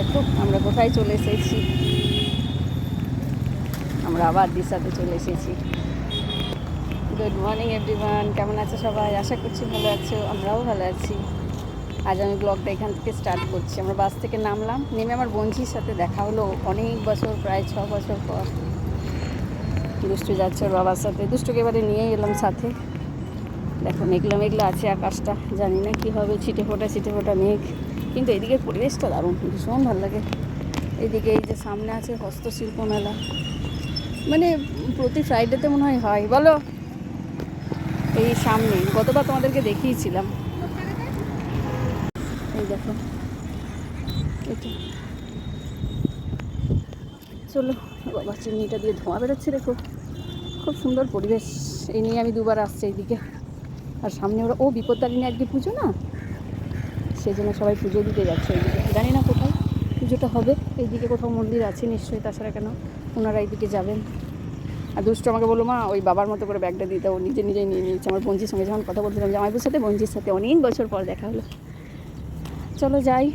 দেখো, আমরা কোথায় চলে এসেছি? আমরা আবার দিশাতে চলে এসেছি। গুড মর্নিং এভরিওয়ান কেমন আছো সবাই? আশা করছি ভালো আছো, আমরাও ভালো আছি। আজ আমি ব্লগটা এখান থেকে স্টার্ট করছি। আমরা বাস থেকে নামলাম, নেমে আমার বঞ্জির সাথে দেখা হলো অনেক বছর, প্রায় ছ বছর পর। দুষ্টু যাচ্ছে ওর বাবার সাথে। দুষ্টুকে এবারে নিয়ে এলাম সাথে। দেখো, মেঘলা মেঘলা আছে আকাশটা। জানি না কী হবে, ছিটে ফোটা ছিটে ফোটা মেঘ। কিন্তু এদিকের পরিবেশটা দারুণ, ভীষণ ভালো লাগে। এদিকে এই যে সামনে আছে হস্তশিল্প মেলা। মানে প্রতি ফ্রাইডেতে মনে হয় হয়, বলো। এই সামনে, গতবার তোমাদেরকে দেখিয়েছিলাম। এই দেখো। এটা। চলো, বাবা, চিমনিটা দিয়ে ধোঁয়া বেরোচ্ছে, দেখো। খুব সুন্দর পরিবেশ। এই নিয়ে আমি দুবার আসছি এইদিকে। আর সামনে ওরা, ও বিপত্তারিণী আজকে পুজো না? সেই জন্য সবাই পুজো দিতে যাচ্ছে এইদিকে জানি না কোথায়। পুজোটা হবে। এইদিকে কোথাও মন্দির আছে নিশ্চয়ই, তাছাড়া কেন? ওনারা এইদিকে যাবেন। আর দুষ্ট আমাকে বলল, মা, ওই বাবার মতো করে ব্যাগটা দিতে ও নিজে নিজেই নিয়ে নিয়েছে। আমার বঞ্জির সঙ্গে যখন কথা বলছিলাম জামাইপুর সাথে বঞ্জির সাথে অনেক বছর পর দেখা হলো। চলো যাই।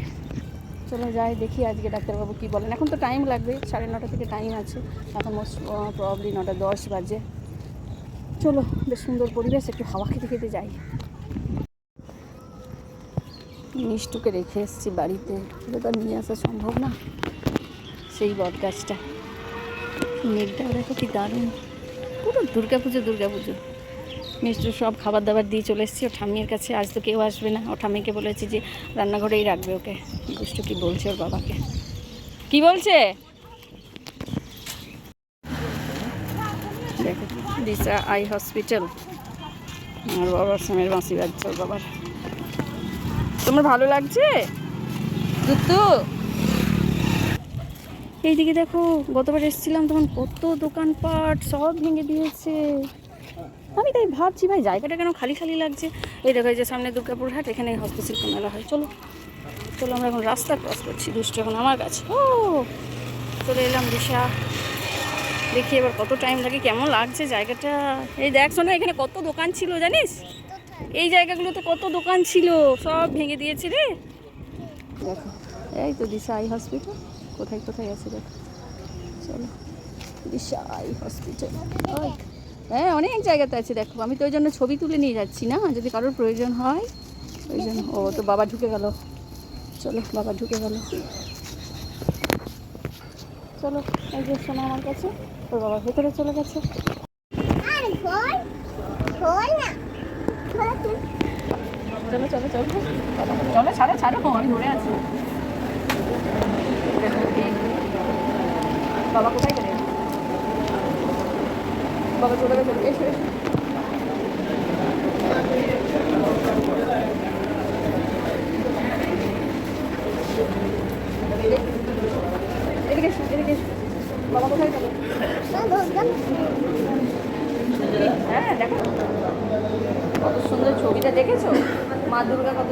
চলো যাই, দেখি আজকে ডাক্তারবাবু কী বলেন। এখন তো টাইম লাগবে, সাড়ে নটা থেকে টাইম আছে। এখন মোস্ট প্রবলি নটা দশ বাজে। চলো, বেশ সুন্দর পরিবেশ, একটু হাওয়া খেতে খেতে যাই। মিষ্টুকে রেখে এসেছি বাড়িতে। তো নিয়ে আসা সম্ভব না। সেই বট গাছটা মেঘটা দেখো কি দারুণ। পুরো দুর্গা পুজো দুর্গা পুজো। মিষ্টু সব খাবার দাবার দিয়ে চলে এসেছি। ও ঠাম্মির কাছে আজ তো কেউ আসবে না। ও ঠাম্মিকে বলেছি যে রান্নাঘরেই রাখবে ওকে। দুষ্টু কি বলছে ওর বাবাকে? কি বলছে? দেখো, দিশা আই হসপিটাল। আমার বাবার সামের বাঁশি বাজছে ওর বাবার। তোমার ভালো লাগছে? দুত্তু। এইদিকে দেখো গতবার এসেছিলাম তখন কত দোকানপাট সব ভেঙে দিয়েছে। আমি তাই ভাবছি ভাই জায়গাটা কেন খালি খালি লাগছে? এই দেখো এই যে সামনে দুর্গাপুর হাট এখানে হস্তশিল্প মেলা হয়। চলো চলো আমরা এখন রাস্তা ক্রস করছি দুষ্টু এখন আমার কাছে। ও চলে এলাম দিশা। দেখি এবার কত টাইম লাগে কেমন লাগছে জায়গাটা? এই দেখ শোনো এখানে কত দোকান ছিল জানিস? এই জায়গাগুলোতে কত দোকান ছিল? সব ভেঙে দিয়েছে রে। দেখো এই তো দিশা আই হসপিটাল কোথায় কোথায় আছে দেখো। চলো দিশা আই হসপিটাল ওই হ্যাঁ অনেক জায়গাতে আছে দেখো। আমি তো ওই জন্য ছবি তুলে নিয়ে যাচ্ছি না। যদি কারোর প্রয়োজন হয় ওই জন্য। ও তো বাবা ঢুকে গেল। চলো বাবা ঢুকে গেল। চলো এই যে শোনো আমার কাছে। ওর বাবা ভেতরে চলে গেছে। চলো চলো চলো। চলো, ছাড়ো ছাড়ো, আমি ধরে আছি। বাবা, কোথায় গেলে? বাবা, চলে গেছে। এসো এসো। এদিকে এদিকে এসো। বাবা, কোথায় গেল? হ্যাঁ দেখো। কত সুন্দর ছবিটা দেখেছ? মা দুর্গা কত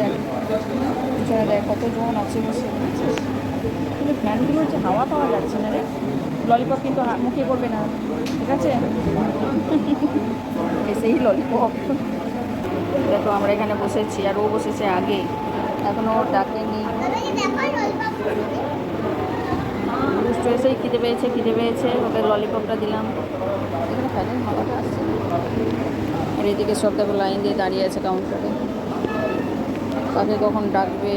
দেখ। পিছনে দেখ কত জন আছে বসে কিন্তু ফ্যানগুলো হচ্ছে হাওয়া পাওয়া যাচ্ছে না রে। ললিপপ কিন্তু মুখে করবে না। ঠিক আছে? এসেই ললিপপ দেখো আমরা এখানে বসেছি, আর ও বসেছে আগে। এখনও ওর ডাকেনি দুষ্ট খিদে পেয়েছে খিদে পেয়েছে। ওকে ললিপপটা দিলাম। এখানে ফ্যানের হাওয়াটা আসছে। আর এদিকে সব দেখো লাইন দিয়ে দাঁড়িয়ে আছে কাউন্টারে কাকে কখন ডাকবে?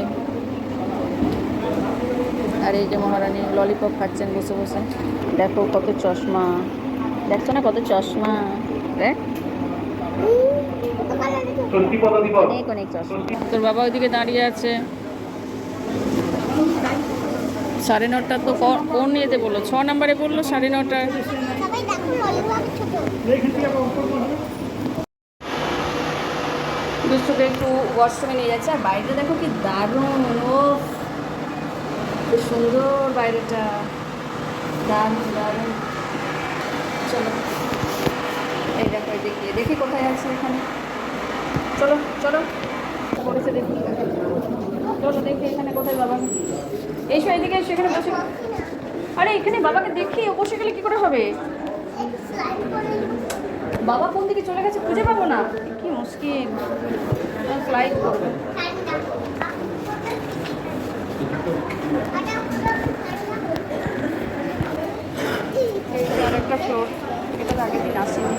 আর এই যে মহারানী ললিপপ খাচ্ছেন বসে বসে। দেখো কত চশমা। দেখছ না কত চশমা? দেখ। অনেক অনেক চশমা। তোর বাবা ওইদিকে দাঁড়িয়ে আছে। সাড়ে নটা তো কোন ইয়েতে বলল? ছ নম্বরে বলল সাড়ে নটায়। সবাই দেখো ললিপপ ছোট দুষ্টুকে একটু ওয়াশরুমে নিয়ে যাচ্ছে। আর বাইরেটা দেখো কি দারুণ ও সুন্দর বাইরেটা। দারুণ দারুণ। চলো। এই দেখো এই দেখি কোথায় আছে এখানে। চলো চলো। পড়েছে দেখি। চলো দেখি এখানে কোথায় বাবা। এইসো এদিকে, এসো এখানে বসে। আরে এখানে বাবাকে দেখি বসে গেলে কি করে হবে? বাবা কোন দিকে চলে গেছে খুঁজে পাবো না? কি মুশকিল। এটা আগের দিন আসেনি।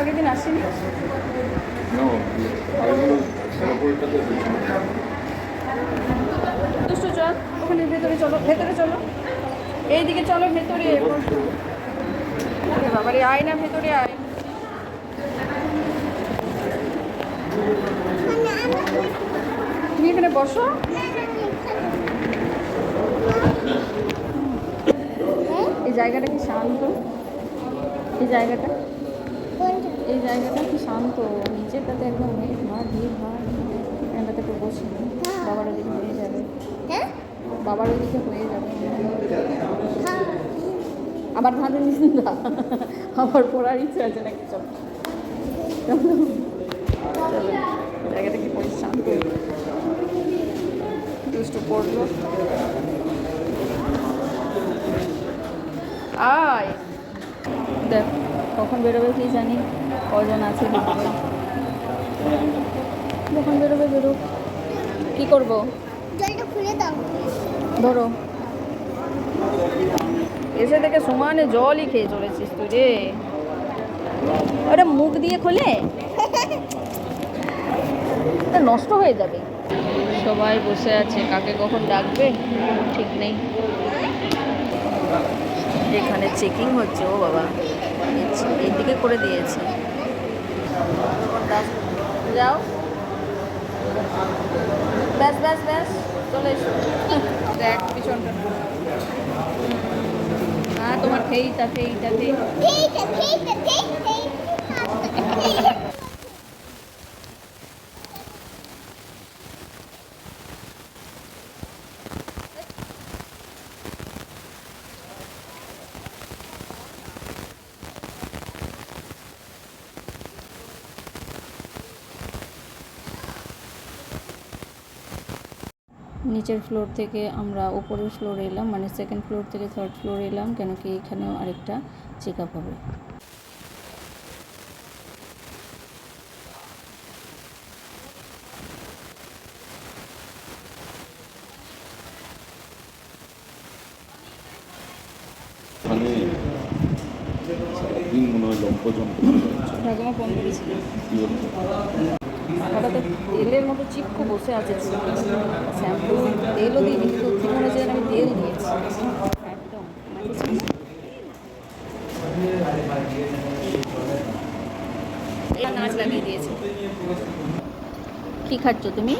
আগের দিন আসেনি? ওখানে ভেতরে চলো ভেতরে চলো। এইদিকে চলো, ভেতরে বাবারে আয় না, ভেতরে আয়। তুমি এখানে বসো। এই জায়গাটা কি শান্ত? এই জায়গাটা? এই জায়গাটা কি শান্ত? নিচেরটাতে একদম ভিড় ভাড় ভিড় ভাড় এখানটাতে একটু বসি বাবার ওদিকে হয়ে যাবে। বাবার ওদিকে হয়ে যাবে। আবার ধাঁধে নিস না। আবার পড়ার ইচ্ছে আছে নাকি? চল। জায়গাটা কি পরিস শান্ত দুষ্টু পড়ল। আয়। দেখ, কখন বেরোবে কি জানি, কজন আছে কখন বেরোবে বেরো কি করব? জলটা খুলে দাও। ধরো। এসে থেকে সমানে জলই খেয়ে চলেছিস তুই রে। ওটা মুখ দিয়ে খোলে। নষ্ট হয়ে যাবে। সবাই বসে আছে, কাকে কখন ডাকবে ঠিক নেই। এখানে চেকিং হচ্ছে, ও বাবা। এইদিকে করে দিয়েছে। যাও। ব্যাস ব্যাস ব্যাস। চলে এসো। দেখ পিছনটা হ্যাঁ তোমার ফেইটা ফেইটা ফেইটা নিচের ফ্লোর থেকে আমরা উপরের ফ্লোরে এলাম মানে সেকেন্ড ফ্লোর থেকে থার্ড ফ্লোরে এলাম কেন কি এখানেও আরেকটা চেক আপ হবে। মনে হঠাৎ তেলের মতো চিপকো বসে আছে শ্যাম্পু তেলও দিই কিন্তু ঠিক মনে হচ্ছে আমি তেল দিয়েছি। একদম এই নাচ লাগিয়ে খাচ্ছ তুমি?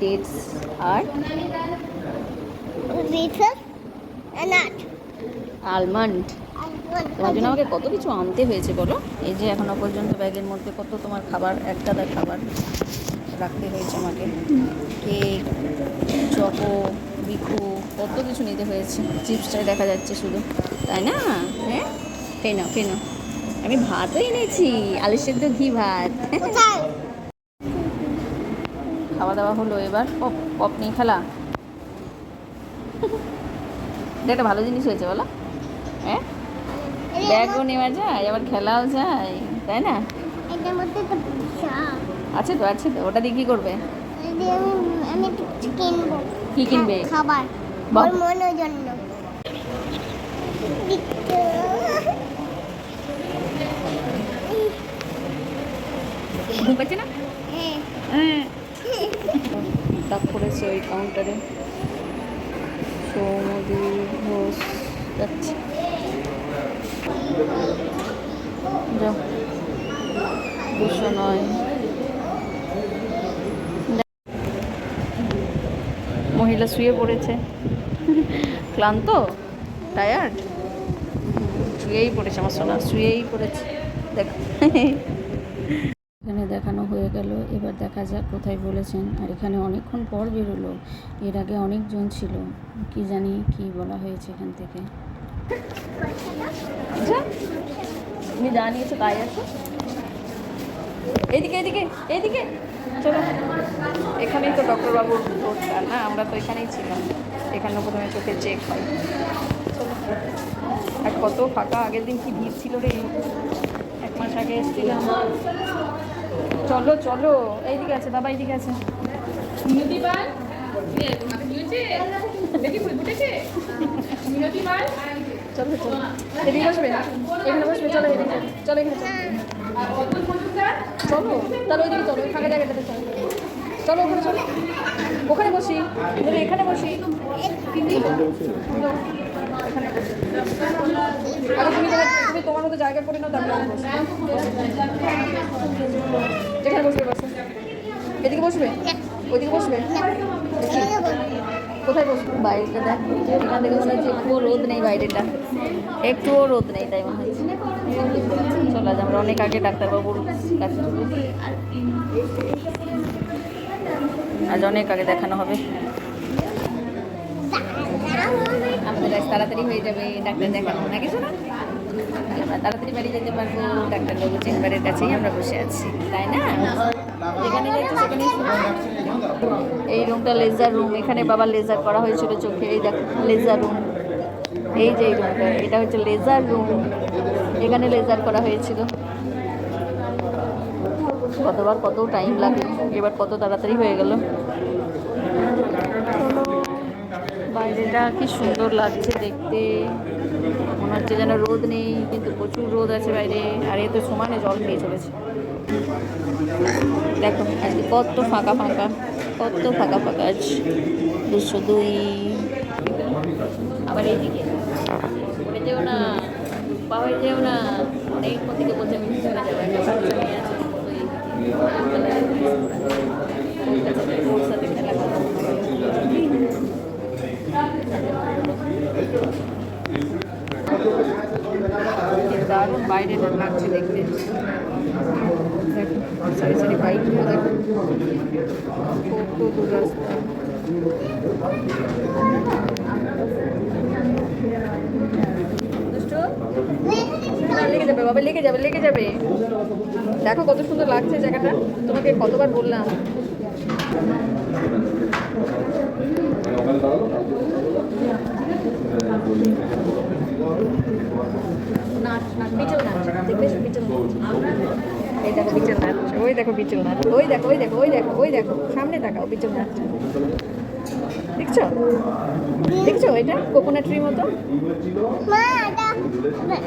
ডেটস আর? আলমন্ড তোমার জন্য আমাকে কত কিছু আনতে হয়েছে বলো? এই যে এখনও পর্যন্ত ব্যাগের মধ্যে কত তোমার খাবার এক গাদা খাবার রাখতে হয়েছে আমাকে। কেক চকো বিকু কত কিছু নিতে হয়েছে। চিপসটাই দেখা যাচ্ছে শুধু। তাই না? হ্যাঁ? খেয়ে নাও খেয়ে নাও। আমি ভাতও এনেছি আলু সেদ্ধ ঘি ভাত। খাওয়া দাওয়া হলো এবার। পপ পপ নিয়ে খেলা? এটা একটা ভালো জিনিস হয়েছে বলো। হ্যাঁ? ব্যাগও নেওয়া যায় আবার খেলাও যায় তাই না? আছে তো আছে তো। ওটা দিয়ে কী করবে? আমি আমি কিছু কিনবো? কি কিনবে? খাবার। ওর মনের জন্য ঘুম পাচ্ছে না? হ্যাঁ। ডাক ওই কাউন্টারে সৌমদি ঘোষ যাচ্ছে। যাও। দুশো নয়। মহিলা শুয়ে পড়েছে। ক্লান্ত টায়ার্ড শুয়েই পড়েছে আমার সোনা শুয়েই পড়েছে। দেখ। এখানে দেখানো হয়ে গেল এবার দেখা যাক কোথায় বলেছেন। আর এখানে অনেকক্ষণ পর বেরোলো এর আগে অনেকজন ছিল। কি জানি কি বলা হয়েছে এখান থেকে। আচ্ছা তুমি জানিয়েছো তাই আছো। এদিকে এদিকে এইদিকে চলো। এখানেই তো ডক্টরবাবুর ভোটটা না আমরা তো এখানেই ছিলাম। এখানে প্রথমে চোখে চেক হয়। চলো। আর কত ফাঁকা আগের দিন কি ভিড় ছিল রে? এক মাস আগে এসেছিলাম। চলো চলো। এইদিকে আছে বাবা এইদিকে আছে। চলো চলো। এদিকে বসবে? এখানে বসবে? চলো এদিকে। চলো এখানে চলো। চলো, তাহলে ওইদিকে চলো, ওই ফাঁকা জায়গাটাতে চলো। চলো ওখানে চলো। ওখানে বসি, এখানে বসি এখানে বসি। আরে তুমি তোমার তুমি তোমার মতো জায়গা করে নাও, তারপরে যেখানে বসবে, বসো। এদিকে বসবে? ওইদিকে বসবে? কোথায় বসবো? বাইরেটা দেখ, এখান থেকে মনে হচ্ছে একটুও রোদ নেই বাইরেটা একটুও রোদ নেই তাই মনে হচ্ছে। চলো আজ আমরা অনেক আগে ডাক্তারবাবুর কাছে আজ অনেক আগে দেখানো হবে। আমাদের তাড়াতাড়ি হয়ে যাবে ডাক্তার দেখানো। আমরা তাড়াতাড়ি বাড়ি যেতে ডাক্তারবাবু চেম্বারের কাছেই আমরা বসে আছি। তাই না? এই রুমটা লেজার রুম এখানে বাবা লেজার করা হয়েছিল চোখে। এই দেখো লেজার রুম এই যে রুমটা। এটা হচ্ছে লেজার রুম এখানে লেজার করা হয়েছিল। কতবার কত টাইম লাগে এবার কত তাড়াতাড়ি হয়ে গেল। বাইরেটা কি সুন্দর লাগছে দেখতে। মনে হচ্ছে যেন রোদ নেই, কিন্তু প্রচুর রোদ আছে বাইরে, আর এ তো সমানে জল খেয়ে চলেছে। দেখো, আজকে কত ফাঁকা ফাঁকা, কত ফাঁকা ফাঁকা আজ। দুশো দুই। আবার এইদিকে। না। পাওয়াই যেও না অনেকক্ষণ থেকে বলছে আমি ঘুরে যাব। একটা বাচ্চা মেয়ে আছে দারুণ বাইরে লাগছে দেখতে। দেখো সারি সারি বাইকগুলো দেখো। কত দূর রাস্তা দুষ্টু? না, লেগে যাবে বাবা, লেগে যাবে লেগে যাবে। দেখো কত সুন্দর লাগছে জায়গাটা। তোমাকে কতবার বললাম। বিচল বিচল দেখো, বিচল ওই দেখো, বিচল ওই দেখো ওই দেখো ওই দেখো ওই দেখো। সামনে বিচল দেখছ? দেখছ এটা? কোকোনাট ট্রি মতো?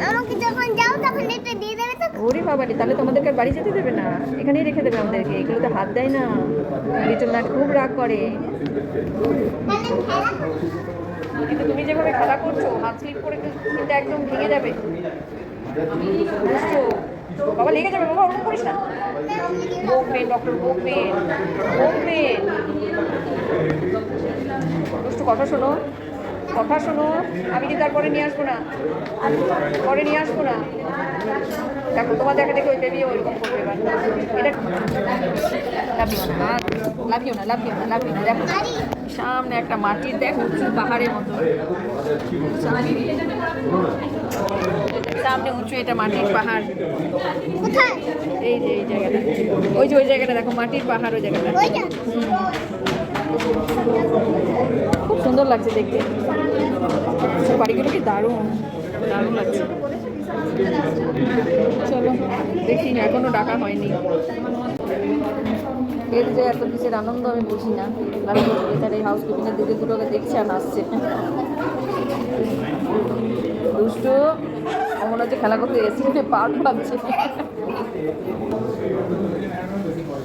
আমাকে যখন যাও তখন এটা দিয়ে দেবে তো। ওরে বাবারি তাহলে তোমাদেরকে বাড়ি যেতে দেবে না? এখানেই রেখে দেবে আমাদেরকে এগুলোতে হাত দেয় না। বিচল নাচ খুব রাগ করে। কিন্তু তুমি যেভাবে খেলা করছ হাত স্লিপ করে কিন্তু একদম ভেঙে যাবে? বাবা লেগে যাবে বাবা ওরকম করিস না। বকবেন ডক্টর বকবেন বকবেন দুষ্টু কথা শোনো। কথা শোনো আমি কিন্তু তারপরে নিয়ে আসব না? পরে নিয়ে আসব না? দেখো তোমার দেখা দেখে ওই বেবি ওইরকম করবে এবার। এটা লাভিও না লাভিও না লাভিও না লাভিও না দেখো। সামনে একটা মাটির দেখো উঁচু পাহাড়ের মতো। সামনে উঁচু এটা মাটির পাহাড়। এই যে এই জায়গাটা। ওই যে ওই জায়গাটা দেখো মাটির পাহাড় ওই জায়গাটা। খুব সুন্দর লাগছে দেখতে। সব বাড়িগুলো কি দারুণ? দারুণ লাগছে। চলো দেখি এখনও ডাকা হয়নি। এর যে এত কিসের আনন্দ আমি বুঝি না। লাগছে তার এই হাউস কিপিংয়ের দিকে দুটোকে দেখছে আর হাসছে দুষ্টু মনে হচ্ছে খেলা করতে এসে পার্ট ভাবছে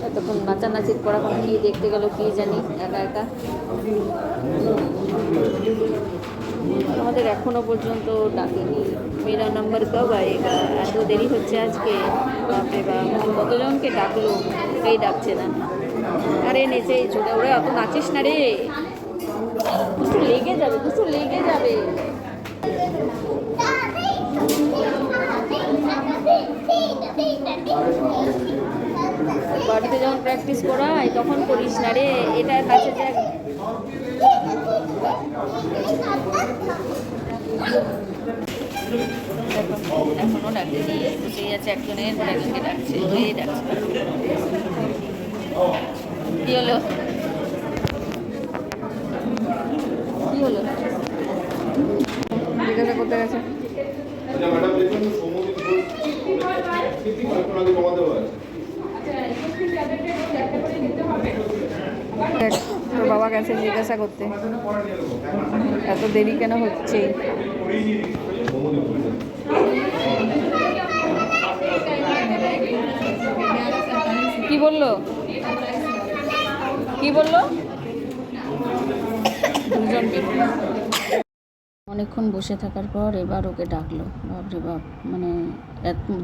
এতক্ষণ নাচানাচির করা কি দেখতে গেল কি জানি একা একা। আমাদের এখনও পর্যন্ত ডাকেনি। মেরা নাম্বার কব আয়েগা এত দেরি হচ্ছে আজকে। বাপরে বাপ, কতজনকে ডাকলো? কেই ডাকছে না। আরে নেচে ছোটা ওরা অত নাচিস না রে। কিছু লেগে যাবে কিছু লেগে যাবে। বাড়িতে যখন প্র্যাকটিস করাই তখন করিস না রে। এটা কাছে দেখ এখনও ডাকেনি বসেই আছে একজনের একজনকে ডাকছে এই ডাকছে কি হলো কি হলো জিজ্ঞাসা করতে গেছে আচ্ছা ম্যাডাম বাবা গেছে জিজ্ঞাসা করতে। এত দেরি কেন হচ্ছে? কি বলল? কি বলল? দুজন অনেকক্ষণ বসে থাকার পর এবার ওকে ডাকলো। বাপরে বাপ মানে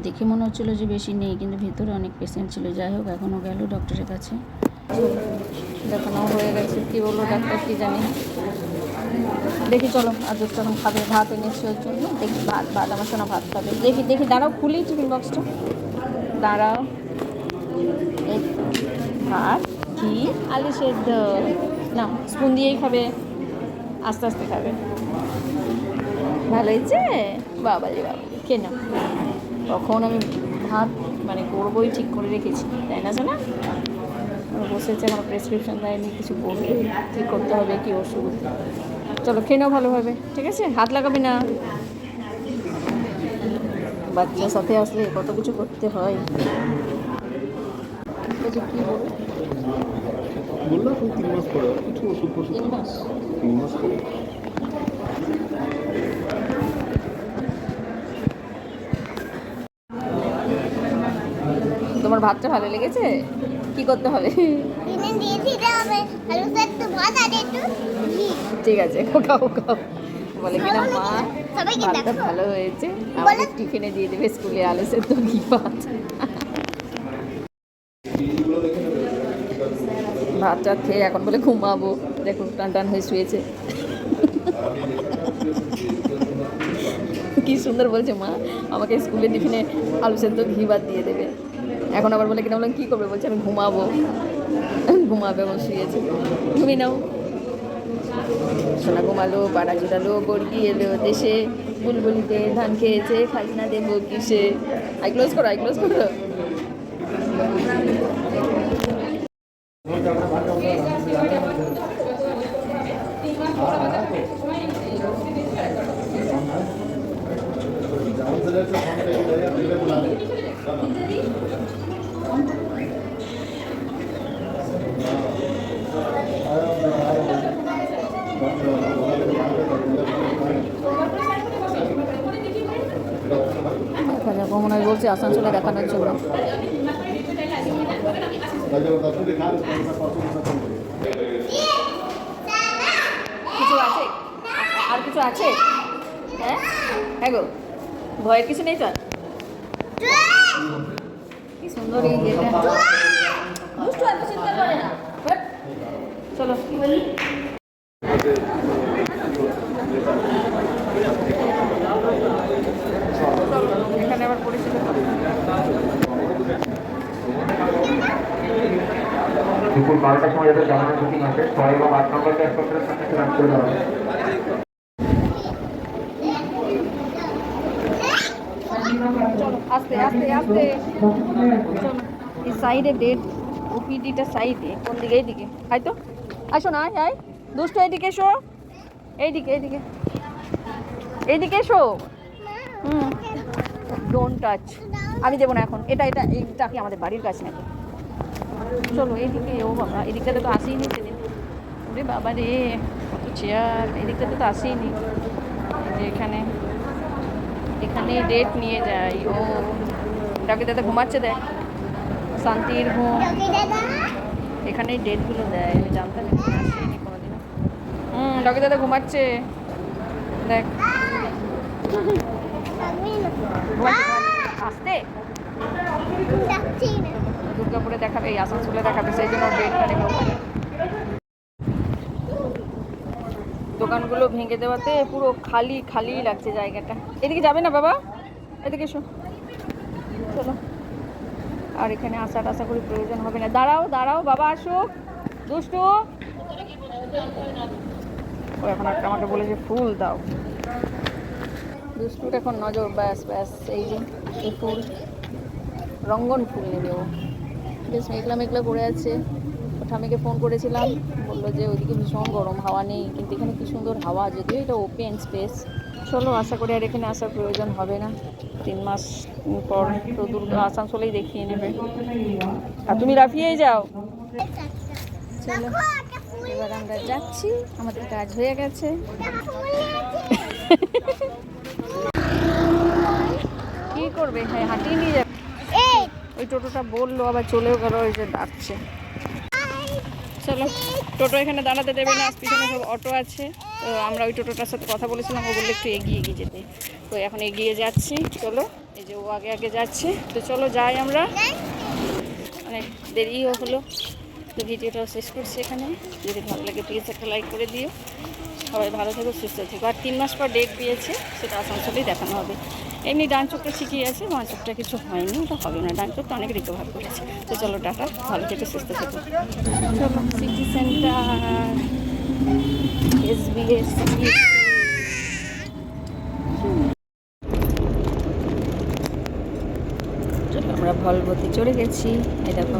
দেখে মনে হচ্ছিল যে বেশি নেই, কিন্তু ভিতরে অনেক পেশেন্ট ছিল। যাই হোক, এখনও গেল ডক্টরের কাছে। দেখানো হয়ে গেছে। কি বলল ডাক্তার কি জানি। দেখি চলো, আর এখন খাবে, ভাত এনেছি ওর জন্য। দেখি ভাত ভাত, আমার শোনা ভাত খাবে। দেখি দেখি, দাঁড়াও, খুলি টিফিন বক্সটা। দাঁড়াও। ভাত কি আলু সেদ্ধ। না স্পুন দিয়েই খাবে, আস্তে আস্তে খাবে। ভালো হয়েছে? বাবা রে বাবা নাও। তখন আমি ভাত মানে করবোই ঠিক করে রেখেছি, তাই না শোনা আমার বসেছে আমার প্রেসক্রিপশন দেয়নি কিছু বলবে কী করতে হবে কী ওষুধ চলো খেয়ে নাও ভালোভাবে ঠিক আছে? হাত লাগাবে না। বাচ্চার সাথে আসলে কত কিছু করতে হয়। কী বললাম তিন মাস পরে কিছু ওষুধ তিন মাস। তিন মাস পরে। তোমার ভাতটা ভালো লেগেছে? কি করতে হবে? ঠিক আছে খাও খাও বলে কিনা মা ভাতটা ভালো হয়েছে। আমাদের টিফিনে দিয়ে দেবে স্কুলে আলু সেদ্ধ ঘি ভাত। ভাত টাত খেয়ে এখন বলে ঘুমাবো। দেখো টান টান হয়ে শুয়েছে। কি সুন্দর বলছে মা আমাকে স্কুলে টিফিনে আলু সেদ্ধ ঘি ভাত দিয়ে দেবে। এখন আবার বলে কিনা, বললাম, কী করবে? বলছে, আমি ঘুমাবো। ঘুমাবে এবং শুয়েছে। ঘুমিয়ে নাও। সোনা ঘুমালো, পাড়া জুড়ালো বর্গি এলো দেশে। বুলবুলিতে ধান খেয়েছে, খাজনা দেবো কিসে? আই ক্লোজ করো, আই ক্লোজ করো। দেখা যাক হয় বলছে আসানসোলে দেখানোর জন্য কিছু আছে? আর কিছু আছে? হ্যাঁ? হ্যাঁ গো। ভয়ের কিছু নেই তো? সুন্দর এই দুষ্টু এত চিন্তা করে না। বাট, চলো এখানে আবার পরিচিত দুপুর বারোটার সময় যাতে জানানো বুকিং আছে ছয় এবং আট নম্বর ক্যাশ কাউন্টারের করে দেওয়া হবে চলো আস্তে আস্তে আস্তে। সাইডে ডেট ওপিডিটা সাইডে কোন দিকে, এইদিকে। আয় তো। আসো না আয় আয় দুষ্ট, এইদিকে এসো। এইদিকে এইদিকে। এইদিকে এসো। হুম। ডোন্ট টাচ আমি দেবো না এখন। এটা এটা, এইটা কি আমাদের বাড়ির কাছে নাকি? চলো, এইদিকে ও বাবা, এদিকটাতে তো আসেইনি সেদিন। ওরে বাবা রে, কত চেয়ার এদিকটাতে তো আসেইনি। যে এখানে। এখানে ডেট নিয়ে যাই ও, ডাকে, দাদা ঘুমাচ্ছে, দেখ। শান্তির দাদা? এখানেই ডেটগুলো দেয় আমি জানতাম এখানে আসেনি কোনোদিনও। হুম ডাকে দাদা ঘুমাচ্ছে। দেখ। আসতে? দুর্গাপুরে দেখাবে এই আসানসোলে দেখাবে সেই জন্য ডেটটা ওখানে। দোকানগুলো ভেঙে দেওয়াতে পুরো খালি খালি লাগছে জায়গাটা। এদিকে যাবে না বাবা? এদিকে এসো। চলো। আর এখানে আসার আশা করি প্রয়োজন হবে না। দাঁড়াও দাঁড়াও, বাবা আসো দুষ্টু। ও, এখন একটা আমাকে বলেছে ফুল দাও। দুষ্টুর এখন নজর, ব্যাস ব্যাস, এই যে এই ফুল। রঙ্গন ফুল নেবে ও। বেশ মেঘলা মেঘলা করে আছে। ও ঠামিকে ফোন করেছিলাম। বলল যে ওইদিকে ভীষণ গরম, হাওয়া নেই। কিন্তু এখানে কি সুন্দর হাওয়া, যদিও এটা ওপেন স্পেস চলো, আশা করি আর এখানে আসার প্রয়োজন হবে না। তিন মাস পর তো দুর্গা আসানসোলেই দেখিয়ে নেবে। আর তুমি রাফিয়েই যাও। চলো, এবার আমরা যাচ্ছি। আমাদের কাজ হয়ে গেছে। আছে করবে? হ্যাঁ হাঁটিয়ে নিয়ে যাবে। ওই টোটোটা বলল, আবার চলেও গেল, ওই যে ডাকছে। চলো, টোটো এখানে দাঁড়াতে দেবে না, পিছনে সব অটো আছে। তো আমরা ওই টোটোটার সাথে কথা বলেছিলাম, ও বলল একটু এগিয়ে এগিয়ে যেতে। তো এখন এগিয়ে যাচ্ছি, চলো। এই যে ও আগে আগে যাচ্ছে। তো চলো যাই আমরা। অনেক দেরিও হলো। তো ভিডিওটাও শেষ করছি এখানে। যদি ভালো লাগে প্লিজ একটা লাইক করে দিও। সবাই ভালো থেকো, সুস্থ থেকো। আর তিন মাস পর ডেট দিয়েছে সেটা আসানসোলেই দেখানো হবে। এমনি ডান চোখটা শিখিয়ে আছে, বাঁ চোখটা কিছু হয়নি, ওটা হবে না। ডান চোখটা অনেক রিকভার করেছে। তো চলো টাটা, ভালো থেকে, সুস্থ থেকো। City centre S B S চলো আমরা ভলভতে চড়ে গেছি এই দেখো।